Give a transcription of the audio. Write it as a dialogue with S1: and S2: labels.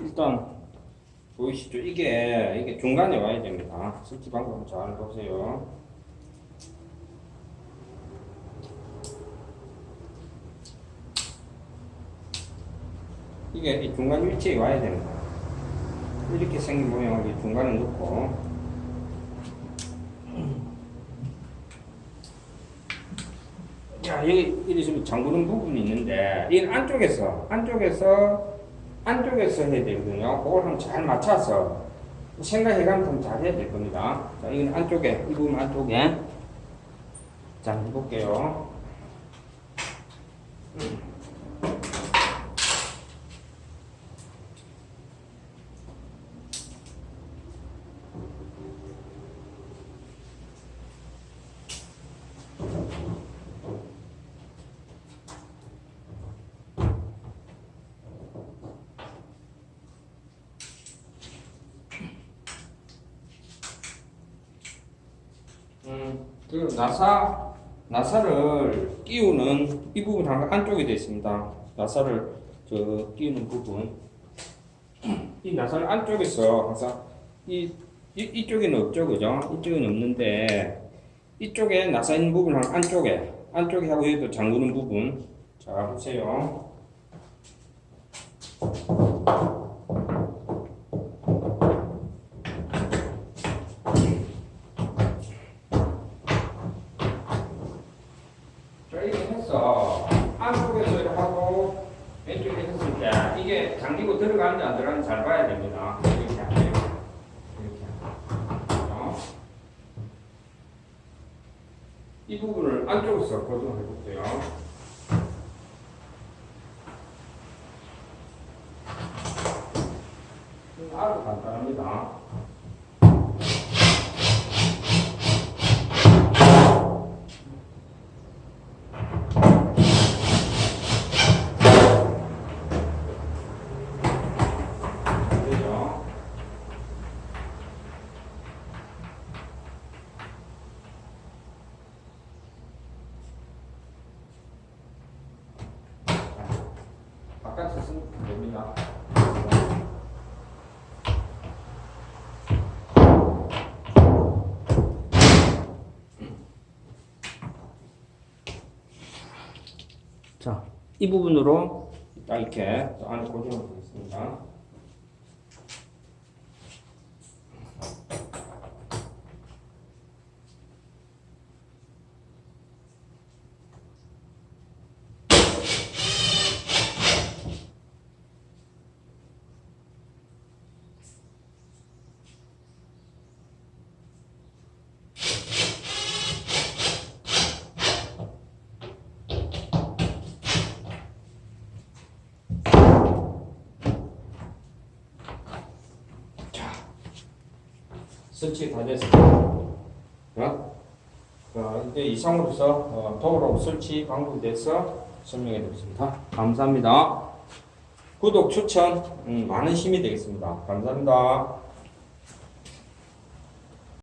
S1: 일단 보이시죠? 이게 이게 중간에 와야 됩니다. 설치 방법 잘 보세요. 이게 이 중간 위치에 와야 됩니다. 이렇게 생긴 모양을 이 중간에 놓고 야 여기 이리 좀 잠그는 부분이 있는데 이 안쪽에서 안쪽에서 안쪽에서 해야 되거든요. 그걸 한번 잘 맞춰서 생각해가면서 잘 해야 될 겁니다. 자 이건 안쪽에 이 부분 안쪽에 자 해볼게요. 음, 그 나사 나사를 끼우는 이 부분 한 안쪽에 되어 있습니다. 나사를 저 끼우는 부분 이 나사를 안쪽에서 항상 이, 이 이쪽에는 없죠, 그죠? 이쪽에는 없는데 이쪽에 나사 있는 부분 한 안쪽에 안쪽에 하고 여기도 잠그는 부분 자 보세요. 이렇게 해서 안쪽에서 이렇게 하고 왼쪽에 했을 때 이게 잠기고 들어가는지 안 들어가는지 잘 봐야 됩니다. 이렇게 안 돼요. 이렇게. 어? 이 부분을 안쪽에서 고정해 볼게요. 아주 간단합니다. 그죠? 바깥에 쓰면 됩니다. 자, 이 부분으로 딱 이렇게 또 안에 고정을 하겠습니다. 설치 다 됐습니다. 어? 어, 이제 이상으로서 어, 도로 설치 방법에 대해서 설명해 드렸습니다. 감사합니다. 구독, 추천 음, 많은 힘이 되겠습니다. 감사합니다.